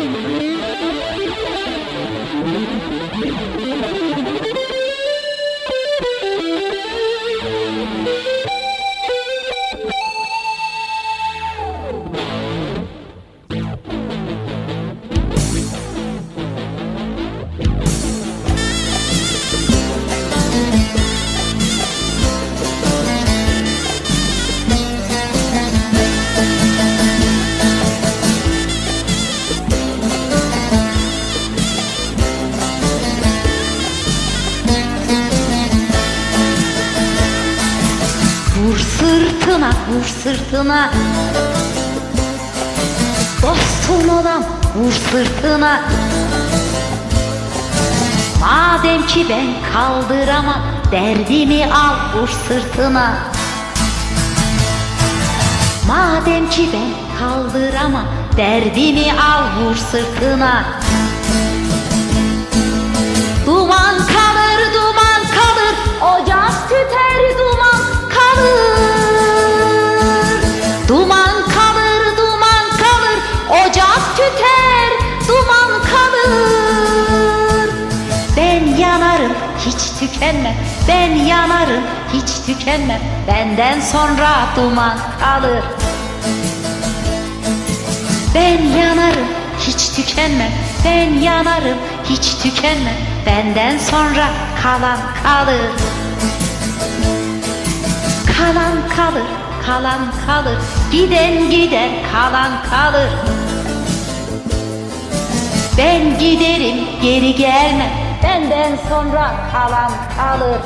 Thank you. Sırtına, vur sırtına. Dostun olan vur sırtına. Madem ki ben kaldıramam Derdimi al vur sırtına. Madem ki ben kaldıramam Derdimi al vur sırtına hiç tükenmem, ben yanarım, hiç tükenmem. Benden sonra duman kalır. Ben yanarım, hiç tükenmem. Ben yanarım, hiç tükenmem. Benden sonra kalan kalır. Kalan kalır, kalan kalır. Giden gider, kalan kalır. Ben giderim, geri gelmem. Benden sonra kalan kalır.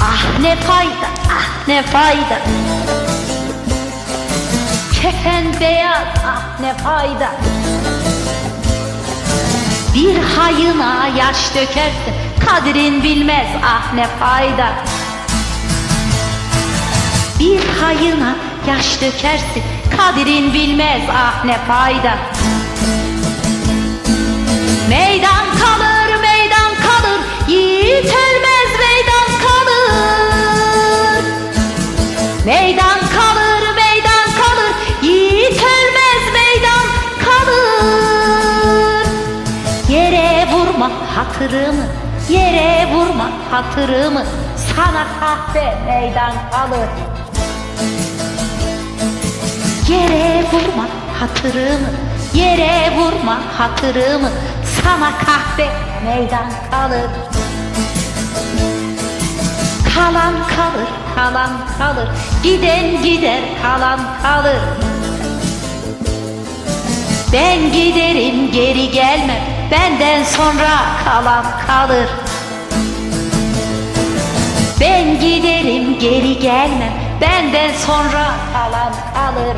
Ah ne fayda, ah ne fayda Kefen beyaz, ah ne fayda. Bir hayına yaş dökersin Kadrin bilmez, ah ne fayda. Bir hayına yaş dökersin Kadrin bilmez, ah ne fayda. Meydan hatırımı, yere vurma hatırımı, sana kahve meydan kalır. Yere vurma hatırımı, yere vurma hatırımı, sana kahve meydan kalır. Kalan kalır, kalan kalır, giden gider, kalan kalır. Ben giderim, geri gelmem, benden sonra kalan kalır. Ben giderim, geri gelmem, benden sonra kalan kalır.